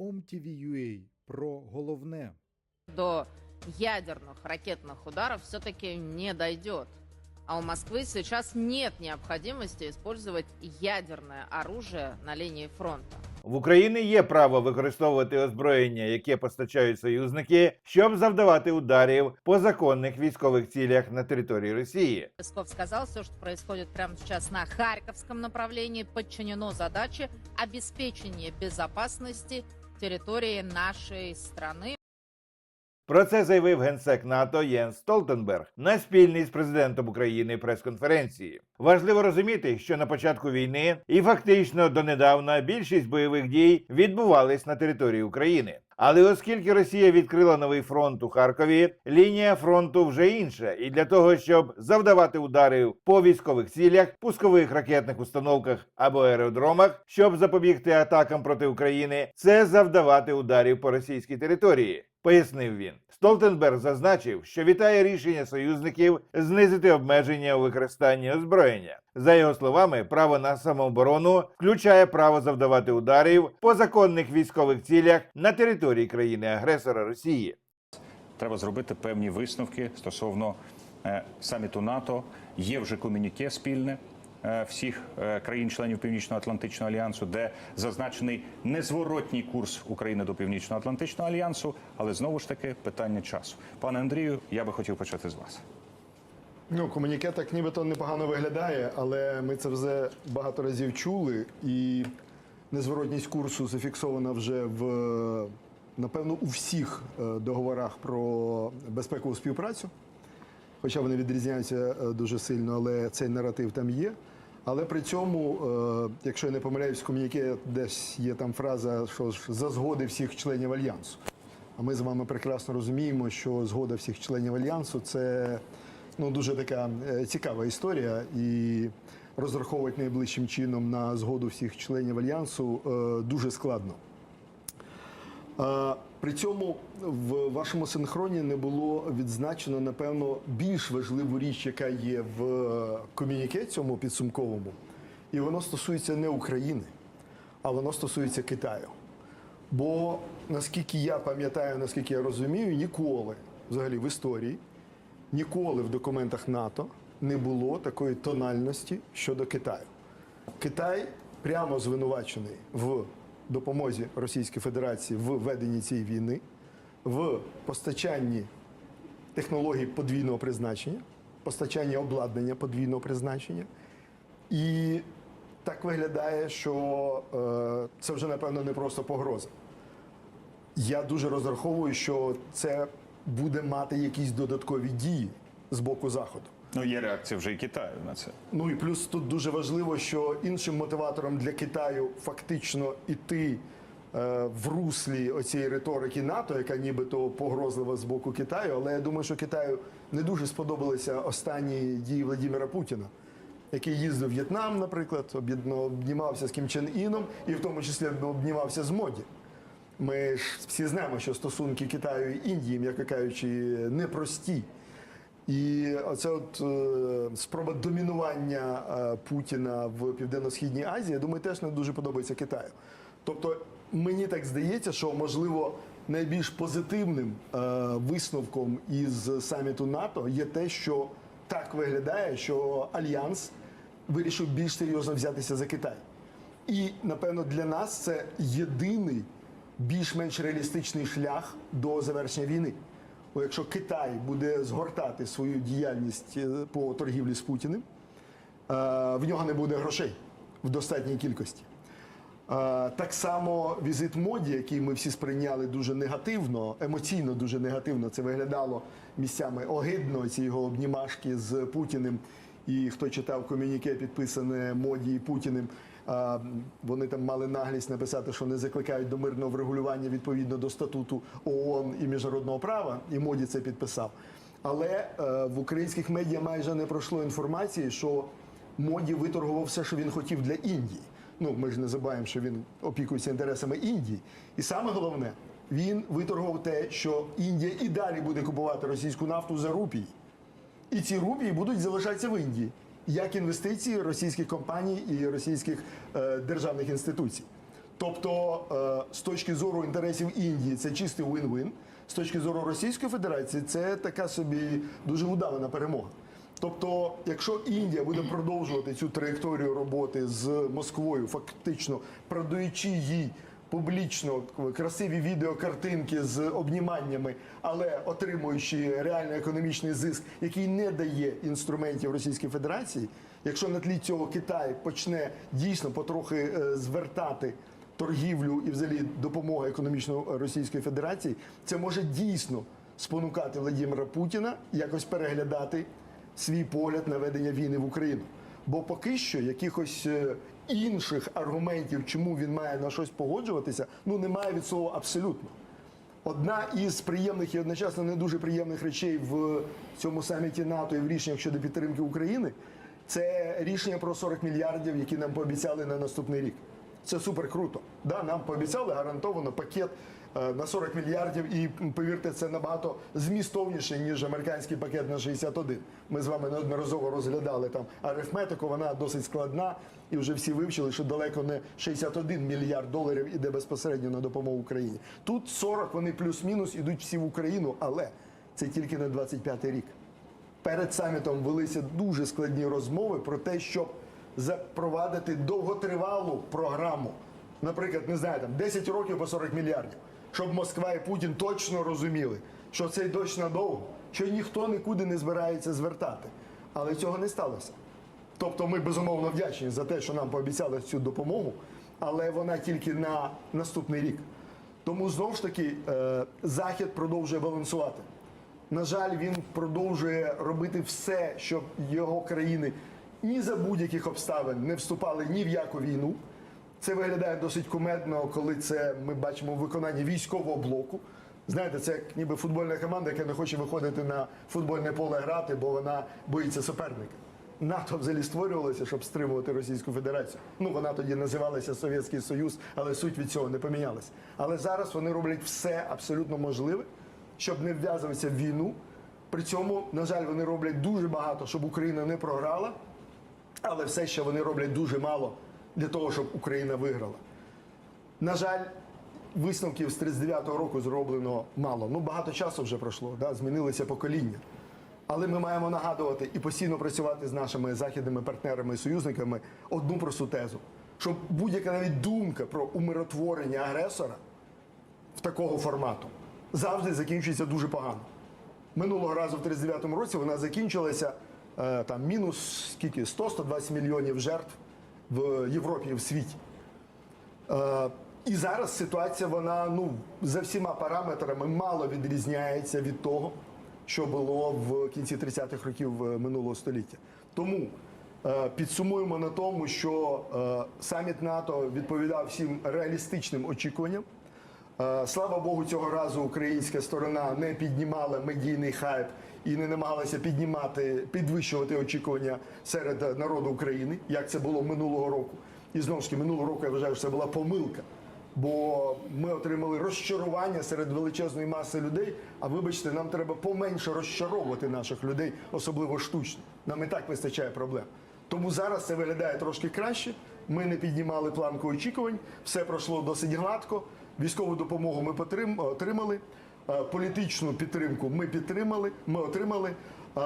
OMTV.ua про головне. до ядерных ракетных ударов все-таки не дойдет. А у Москвы сейчас нет необходимости использовать ядерное оружие на линии фронта. В Україні є право використовувати озброєння, яке постачають союзники, щоб завдавати ударів по законних військових цілях на території Росії. Песков сказал, все, что происходит прямо сейчас на Харьковском направлении, подчинено задаче обеспечения безопасности территории нашей страны. Про це заявив генсек НАТО Єнс Столтенберг на спільній з президентом України прес-конференції. Важливо розуміти, що на початку війни і фактично донедавна більшість бойових дій відбувались на території України. Але оскільки Росія відкрила новий фронт у Харкові, лінія фронту вже інша, і для того, щоб завдавати ударів по військових цілях, пускових ракетних установках або аеродромах, щоб запобігти атакам проти України, це завдавати ударів по російській території. Пояснив він. Столтенберг зазначив, що вітає рішення союзників знизити обмеження у використанні озброєння. За його словами, право на самооборону включає право завдавати ударів по законних військових цілях на території країни-агресора Росії. треба зробити певні висновки стосовно е, саміту НАТО. Є вже комюніке спільне е, всіх е, країн-членів Північно-Атлантичного альянсу, де зазначений незворотній курс України до Північно-Атлантичного альянсу, але знову ж таки питання часу. Пане Андрію, я би хотів почати з вас. Ну, комуніке так нібито непогано виглядає, але ми це вже багато разів чули, і незворотність курсу зафіксована вже в напевно у всіх е, договорах про безпекову співпрацю. Хоча вони відрізняються е, дуже сильно, але цей наратив там є. Але при цьому, е, якщо я не помиляюсь, в комуніке десь є там фраза, що ж за згоди всіх членів альянсу. А ми з вами прекрасно розуміємо, що згода всіх членів альянсу це ну дуже така цікава історія, і розраховувати найближчим чином на згоду всіх членів альянсу дуже складно. Е, При цьому в вашому синхроні не було відзначено, напевно, більш важливу річ, яка є в комюніке цьому підсумковому, і воно стосується не України, а воно стосується Китаю. Бо наскільки я пам'ятаю, наскільки я розумію, ніколи взагалі в історії, ніколи в документах НАТО не було такої тональності щодо Китаю. Китай прямо звинувачений в допомозі Російської Федерації в веденні цієї війни, в постачанні технологій подвійного призначення, постачанні обладнання подвійного призначення. І так виглядає, що е, це вже напевно не просто погроза. Я дуже розраховую, що це буде мати якісь додаткові дії з боку Заходу. Ну є реакція вже і Китаю на це. Ну і плюс тут дуже важливо, що іншим мотиватором для Китаю фактично іти е, в руслі оцієї риторики НАТО, яка нібито погрозлива з боку Китаю. Але я думаю, що Китаю не дуже сподобалися останні дії Владимира Путіна, який їздив в В'єтнам, наприклад, обнімався з Кім Чен Іном і в тому числі обнімався з Моді. Ми ж всі знаємо, що стосунки Китаю і Індії, м'яко кажучи, непрості. І оце от е, спроба домінування е, Путіна в Південно-Східній Азії, я думаю, теж не дуже подобається Китаю. Тобто, мені так здається, що можливо найбільш позитивним е, висновком із саміту НАТО є те, що так виглядає, що альянс вирішив більш серйозно взятися за Китай. І напевно для нас це єдиний більш-менш реалістичний шлях до завершення війни. Якщо Китай буде згортати свою діяльність е, по торгівлі з Путіним, е, в нього не буде грошей в достатній кількості. Е, Так само візит моді, який ми всі сприйняли дуже негативно, емоційно дуже негативно. Це виглядало місцями огидно. Ці його обнімашки з Путіним. І хто читав комюніке, підписане моді і Путіним, вони там мали наглість написати, що не закликають до мирного врегулювання відповідно до статуту ООН і міжнародного права, і моді це підписав. Але е, в українських медіа майже не пройшло інформації, що моді виторгував все, що він хотів для Індії. Ну, ми ж не забуваємо, що він опікується інтересами Індії. І саме головне, він виторгував те, що Індія і далі буде купувати російську нафту за рупії. І ці рупії будуть залишатися в Індії як інвестиції російських компаній і російських е, державних інституцій. Тобто, е, з точки зору інтересів Індії, це чистий win-win. З точки зору Російської Федерації, це така собі дуже удавана перемога. Тобто, якщо Індія буде продовжувати цю траєкторію роботи з Москвою, фактично продаючи їй публічно красиві відеокартинки з обніманнями, але отримуючи реальний економічний зиск, який не дає інструментів Російської Федерації, якщо на тлі цього Китай почне дійсно потрохи е, звертати торгівлю і взагалі допомогу економічну Російської Федерації, це може дійсно спонукати Владимира Путіна якось переглядати свій погляд на ведення війни в Україну. Бо поки що якихось е, інших аргументів, чому він має на щось погоджуватися, ну немає від слова абсолютно. Одна із приємних і одночасно не дуже приємних речей в цьому саміті НАТО і в рішеннях щодо підтримки України це рішення про 40 мільярдів, які нам пообіцяли на наступний рік. Це супер круто. Да, нам пообіцяли гарантовано пакет е, на 40 мільярдів, і повірте, це набагато змістовніше, ніж американський пакет на 61. Ми з вами неодноразово розглядали там арифметику, вона досить складна, і вже всі вивчили, що далеко не 61 мільярд доларів іде безпосередньо на допомогу Україні. Тут 40, вони плюс-мінус ідуть всі в Україну, але це тільки на 25 рік. Перед самітом велися дуже складні розмови про те, щоб запровадити довготривалу програму. Наприклад, не знаю, там 10 років по 40 мільярдів, щоб Москва і Путін точно розуміли, що цей дощ надовго, що ніхто нікуди не збирається звертати. Але цього не сталося. Тобто ми безумовно вдячні за те, що нам пообіцяли цю допомогу, але вона тільки на наступний рік. Тому знову ж таки е, Захід продовжує балансувати. На жаль, він продовжує робити все, щоб його країни ні за будь-яких обставин не вступали ні в яку війну. Це виглядає досить кумедно, коли це ми бачимо в виконанні військового блоку. Знаєте, це як ніби футбольна команда, яка не хоче виходити на футбольне поле грати, бо вона боїться суперника. НАТО взагалі створювалося, щоб стримувати Російську Федерацію. Ну вона тоді називалася Совєтський Союз, але суть від цього не помінялася. Але зараз вони роблять все абсолютно можливе, щоб не вв'язуватися в війну. При цьому, на жаль, вони роблять дуже багато, щоб Україна не програла, але все ще вони роблять дуже мало для того, щоб Україна виграла. На жаль, висновків з 39-го року зроблено мало. Ну багато часу вже пройшло, да? змінилися покоління. Але ми маємо нагадувати і постійно працювати з нашими західними партнерами і союзниками одну просту тезу, що будь-яка навіть думка про умиротворення агресора в такого формату завжди закінчується дуже погано. Минулого разу в 39-му році вона закінчилася там мінус скільки 100-120 мільйонів жертв в Європі і в світі. Е, і зараз ситуація вона ну за всіма параметрами мало відрізняється від того, що було в кінці 30-х років е, минулого століття. Тому е, підсумуємо на тому, що е, саміт НАТО відповідав всім реалістичним очікуванням. Е, Слава Богу, цього разу українська сторона не піднімала медійний хайп і не намагалася піднімати, підвищувати очікування серед народу України, як це було минулого року. І знову ж таки, минулого року я вважаю, що це була помилка. Бо ми отримали розчарування серед величезної маси людей. А вибачте, нам треба поменше розчаровувати наших людей, особливо штучно. Нам і так вистачає проблем. Тому зараз це виглядає трошки краще. Ми не піднімали планку очікувань, все пройшло досить гладко. Військову допомогу ми отримали, е, політичну підтримку ми підтримали, ми отримали. Е,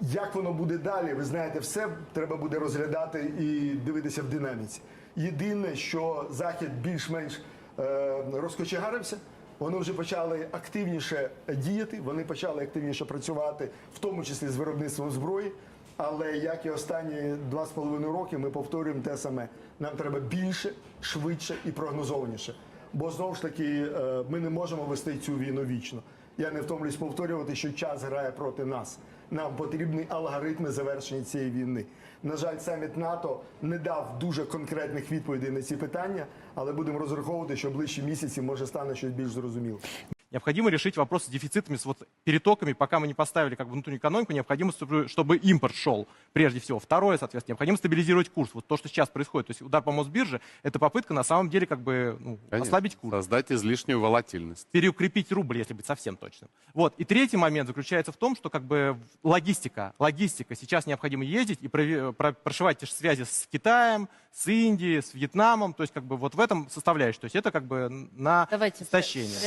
Як воно буде далі, ви знаєте, все треба буде розглядати і дивитися в динаміці. Єдине, що Захід більш-менш е, розкочегарився, вони вже почали активніше діяти, вони почали активніше працювати, в тому числі з виробництвом зброї. Але як і останні два з половиною роки, ми повторюємо те саме. Нам треба більше, швидше і прогнозованіше. Бо знову ж таки е, ми не можемо вести цю війну вічно. Я не втомлюсь повторювати, що час грає проти нас. Нам потрібні алгоритми завершення цієї війни. На жаль, саміт НАТО не дав дуже конкретних відповідей на ці питання, але будемо розраховувати, що ближчі місяці може стане щось більш зрозуміло. Необходимо решить вопрос с дефицитами, с вот перетоками, пока мы не поставили как бы внутреннюю экономику, необходимо, чтобы, импорт шел прежде всего. Второе, соответственно, необходимо стабилизировать курс. Вот то, что сейчас происходит, то есть удар по Мосбирже, это попытка на самом деле как бы ну, Конечно. ослабить курс Создать излишнюю волатильность. переукрепить рубль, если быть совсем точным. Вот. И третий момент заключается в том, что как бы логистика, логистика. Сейчас необходимо ездить и прошивать те же связи с Китаем, с Индией, с Вьетнамом. То есть как бы вот в этом составляющая. То есть это как бы на Давайте истощение.